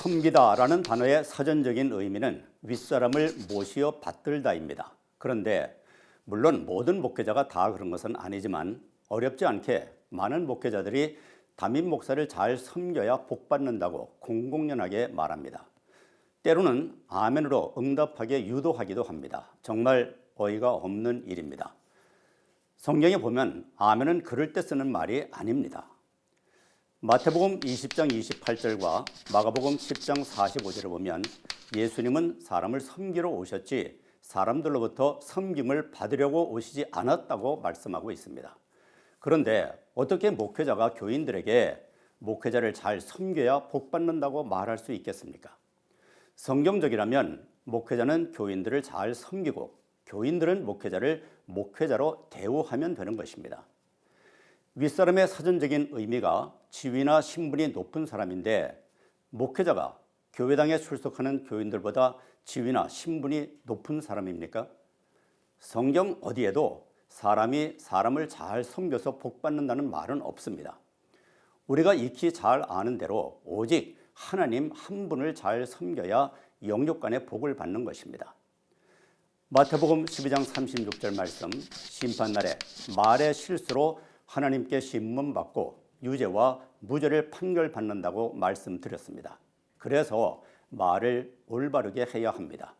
섬기다라는 단어의 사전적인 의미는 윗사람을 모시어 받들다입니다. 그런데 물론 모든 목회자가 다 그런 것은 아니지만 어렵지 않게 많은 목회자들이 담임 목사를 잘 섬겨야 복 받는다고 공공연하게 말합니다. 때로는 아멘으로 응답하게 유도하기도 합니다. 정말 어이가 없는 일입니다. 성경에 보면 아멘은 그럴 때 쓰는 말이 아닙니다. 마태복음 20장 28절과 마가복음 10장 45절을 보면 예수님은 사람을 섬기러 오셨지 사람들로부터 섬김을 받으려고 오시지 않았다고 말씀하고 있습니다. 그런데 어떻게 목회자가 교인들에게 목회자를 잘 섬겨야 복 받는다고 말할 수 있겠습니까? 성경적이라면 목회자는 교인들을 잘 섬기고 교인들은 목회자를 목회자로 대우하면 되는 것입니다. 윗사람의 사전적인 의미가 지위나 신분이 높은 사람인데 목회자가 교회당에 출석하는 교인들보다 지위나 신분이 높은 사람입니까? 성경 어디에도 사람이 사람을 잘 섬겨서 복 받는다는 말은 없습니다. 우리가 익히 잘 아는 대로 오직 하나님 한 분을 잘 섬겨야 영육 간의 복을 받는 것입니다. 마태복음 12장 36절 말씀 심판날에 말의 실수로 하나님께 신문받고 유죄와 무죄를 판결받는다고 말씀드렸습니다. 그래서 말을 올바르게 해야 합니다.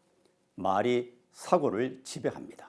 말이 사고를 지배합니다.